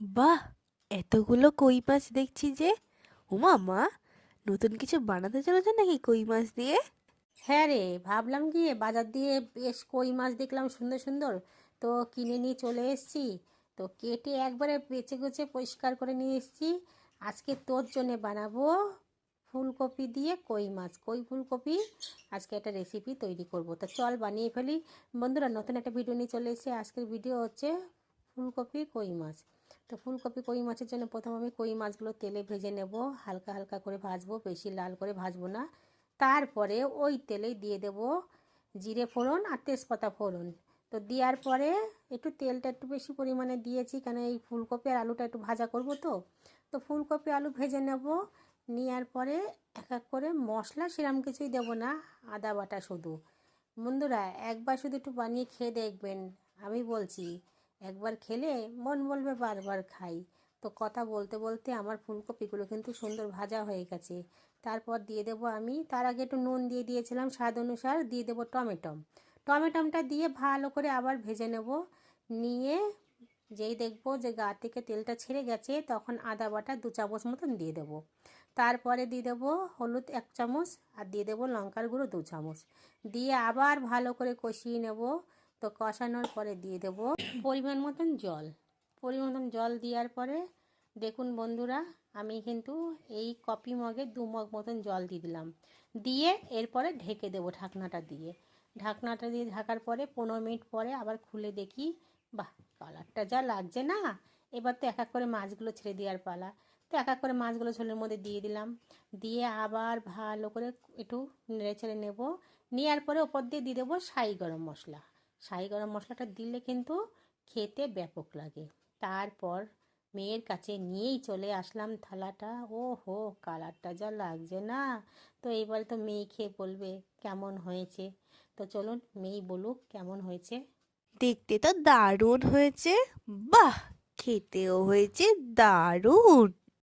বাহ, এতগুলো কই মাছ দেখছি যে। উমা, মা, নতুন কিছু বানাতে চলেছে নাকি কই মাছ দিয়ে? হ্যাঁ রে, ভাবলাম গিয়ে বাজার দিয়ে বেশ কই মাছ দেখলাম সুন্দর সুন্দর। তো কিনে নিয়ে চলে এসেছি। তো কেটে একবারে বেছে গুছে পরিষ্কার করে নিয়ে এসেছি। আজকে তোর জন্যে বানাবো ফুলকপি দিয়ে কই মাছ। কই ফুলকপি? আজকে একটা রেসিপি তৈরি করব। তো চল বানিয়ে ফেলি। বন্ধুরা, নতুন একটা ভিডিও নিয়ে চলে এসেছি। আজকের ভিডিও হচ্ছে ফুলকপি কই মাছ। তো ফুলকপি, কই মাছের জন্য প্রথম আমি কই মাছগুলো তেলে ভেজে নেব, হালকা হালকা করে ভাজবো, বেশি লাল করে ভাজবো না। তারপরে ওই তেলেই দিয়ে দেব জিরে ফোড়ন আর তেজপাতা ফোড়ন। তো দেওয়ার পরে একটু তেলটা একটু বেশি পরিমাণে দিয়েছি, কেন এই ফুলকপি আর আলুটা একটু ভাজা করব তো। তো ফুলকপি, আলু ভেজে নেব, নেওয়ার পরে এক এক করে মশলা সেরম কিছুই দেব না, আদা বাটা শুধু। বন্ধুরা, একবার শুধু একটু বানিয়ে খেয়ে দেখবেন, আমি বলছি। একবার খেলে মন বলবে বারবার খাই। তো কথা বলতে বলতে আমার ফুলকপিগুলো কিন্তু সুন্দর ভাজা হয়ে গেছে। তারপর দিয়ে দেবো আমি, তার আগে একটু নুন দিয়ে দিয়েছিলাম স্বাদ অনুসার, দিয়ে দেবো টমেটম টমেটমটা দিয়ে ভালো করে আবার ভেজে নেব। নিয়ে যেই দেখব যে গা থেকে তেলটা ছেড়ে গেছে, তখন আদা বাটা দু চামচ মতন দিয়ে দেবো। তারপরে দিয়ে দেবো হলুদ এক চামচ আর দিয়ে দেবো লঙ্কার গুঁড়ো দু চামচ। দিয়ে আবার ভালো করে কষিয়ে নেব। তো কষানোর পরে দিয়ে দেবো পরিমাণ মতন জল। পরিমাণ মতন জল দেওয়ার পরে দেখুন বন্ধুরা, আমি কিন্তু এই কপি মগে দু মগ মতন জল দিয়ে দিলাম। দিয়ে এরপরে ঢেকে দেবো ঢাকনাটা দিয়ে। ঢাকনাটা দিয়ে ঢাকার পরে পনেরো মিনিট পরে আবার খুলে দেখি, বাহ, কালারটা যা লাগছে না। এবার তো এক এক করে মাছগুলো ছেড়ে দেওয়ার পালা। তো এক এক করে মাছগুলো ঝোলের মধ্যে দিয়ে দিলাম। দিয়ে আবার ভালো করে একটু নেড়ে ছেড়ে নেব। নেওয়ার পরে ওপর দিয়ে দিয়ে দেবো সাই গরম মশলা। সাই গরম মশলাটা দিলে কিন্তু খেতে ব্যাপক লাগে। তারপর মেয়ের কাছে নিয়েই চলে আসলাম থালাটা। ও হো কালারটা যা লাগছে না। তো এবারে তো মেয়ে খেয়ে বলবে, কেমন হয়েছে? তো চলুন মেয়ে বলুক, কেমন হয়েছে? দেখতে তো দারুণ হয়েছে। বাহ, খেতেও হয়েছে দারুণ।